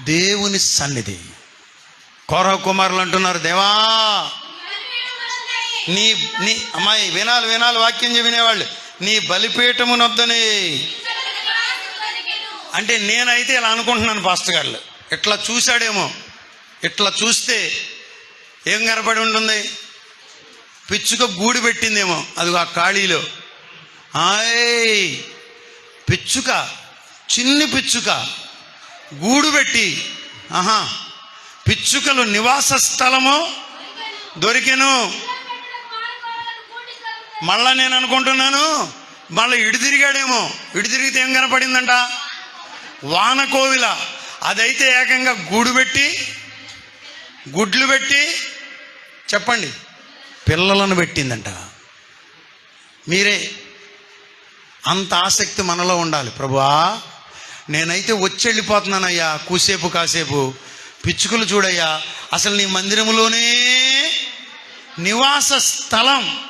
దేవుని సన్నిధి. కౌరవ కుమారులు అంటున్నారు దేవా నీ నీ అమ్మాయి వినాలి వినాలి వాక్యం చెప్పినేవాళ్ళు నీ బలిపీఠమునొద్దని అంటే నేనైతే ఇలా అనుకుంటున్నాను పాస్టర్ గారు. ఇట్లా చూశాడేమో. ఇట్లా చూస్తే ఏం కనపడి ఉంటుంది? పిచ్చుక గూడు పెట్టిందేమో అది ఆ ఖాళీలో. ఆయ్ పిచ్చుక చిన్ని పిచ్చుక. గూడు పెట్టి ఆహా పిచ్చుకలు నివాస స్థలము దొరికెను. మళ్ళా నేను అనుకుంటున్నాను మళ్ళీ ఇటు తిరిగాడేమో తిరిగితే ఏం కనపడిందంట? వానకోవిల అదైతే ఏకంగా గూడు పెట్టి గుడ్లు పెట్టి చెప్పండి పిల్లలను పెట్టిందంట. మీరే అంత ఆసక్తి మనలో ఉండాలి. ప్రభువా నేనైతే వచ్చి వెళ్ళిపోతున్నానయ్యా కూసేపు కాసేపు. పిచ్చుకలు చూడయ్యా అసలు నీ మందిరంలోనే నివాస స్థలం.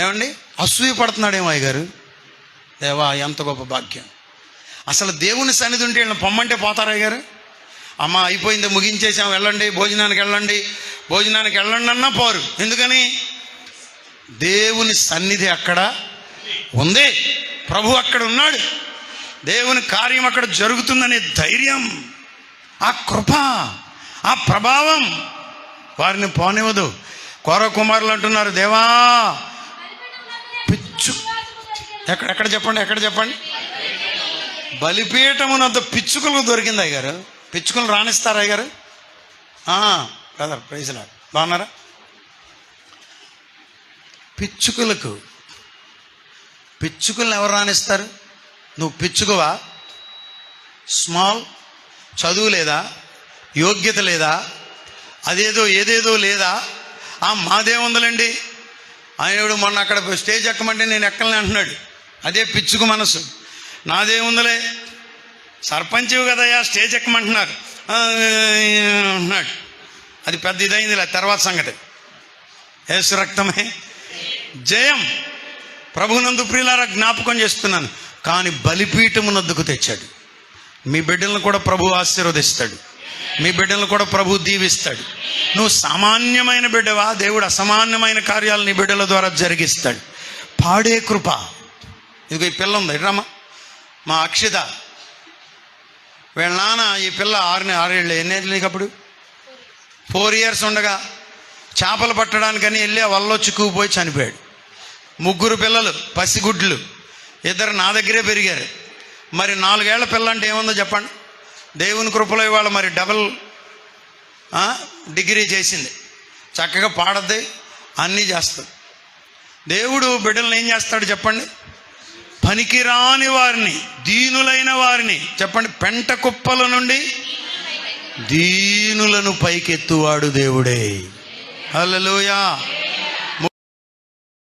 ఏమండి? అసూయ పడుతున్నాడేమో గారు దేవా ఎంత గొప్ప భాగ్యం. అసలు దేవుని సన్నిధి ఉంటే వీళ్ళని పొమ్మంటే పోతారా గారు అమ్మ అయిపోయింది ముగించేసాం వెళ్ళండి భోజనానికి వెళ్ళండి. భోజనానికి వెళ్ళండి అన్నా పోరు. ఎందుకని? దేవుని సన్నిధి అక్కడ ఉంది. ప్రభు అక్కడ ఉన్నాడు. దేవుని కార్యం అక్కడ జరుగుతుందనే ధైర్యం ఆ కృప ఆ ప్రభావం వారిని పోనివ్వదు. కోర కుమారులు అంటున్నారు దేవా పిచ్చు ఎక్కడ ఎక్కడ చెప్పండి ఎక్కడ చెప్పండి? బలిపీఠమునంత పిచ్చుకలు దొరికింది అయ్యారు పిచ్చుకలు రాణిస్తారా అయ్యారు బ్రదర్ ప్రైజ్లా బాగున్నారా? పిచ్చుకలకు పిచ్చుకలను ఎవరు రాణిస్తారు? నువ్వు పిచ్చుకోవా? స్మాల్ చదువు లేదా? యోగ్యత లేదా? అదేదో ఏదేదో లేదా? ఆ మాదేముందలండి ఆయనడు మొన్న అక్కడ స్టేజ్ ఎక్కమంటే నేను ఎక్కలే అంటున్నాడు. అదే పిచ్చుకు మనసు. నాదేముందలే సర్పంచ్ కదయ్యా స్టేజ్ ఎక్కమంటున్నారు. అంటున్నాడు. అది పెద్ద ఇదైందిలే తర్వాత సంగతి. యేసు రక్తమే. జయం. ప్రభునందు ప్రియులారా జ్ఞాపకం చేస్తున్నాను. కానీ బలిపీఠమునద్దుకు తెచ్చాడు. మీ బిడ్డలను కూడా ప్రభు ఆశీర్వదిస్తాడు. మీ బిడ్డలను కూడా ప్రభు దీవిస్తాడు. నువ్వు సామాన్యమైన బిడ్డవా? దేవుడు అసామాన్యమైన కార్యాలు నీ బిడ్డల ద్వారా జరిగిస్తాడు. పాడే కృప. ఇదిగో ఈ పిల్ల ఉంది. రమ్మ మా అక్షిత. వీళ్ళ నాన్న ఈ పిల్ల ఆరు ఆరేళ్ళు. ఎన్నేళ్ళు నీకు అప్పుడు? ఫోర్ ఇయర్స్ ఉండగా చేపలు పట్టడానికని వెళ్ళి ఆ వల్ల చిక్కుకుపోయి చనిపోయాడు. ముగ్గురు పిల్లలు పసిగుడ్లు. ఇద్దరు నా దగ్గరే పెరిగారు. మరి నాలుగేళ్ళ పిల్ల అంటే ఏముందో చెప్పండి? దేవుని కృపలో ఇవాళ మరి డబల్ డిగ్రీ చేసింది. చక్కగా పాడద్ది అన్నీ చేస్తుంది. దేవుడు బిడ్డలను ఏం చేస్తాడు చెప్పండి? పనికిరాని వారిని దీనులైన వారిని చెప్పండి పెంట కుప్పల నుండి దీనులను పైకెత్తువాడు దేవుడే. హల్లెలూయా.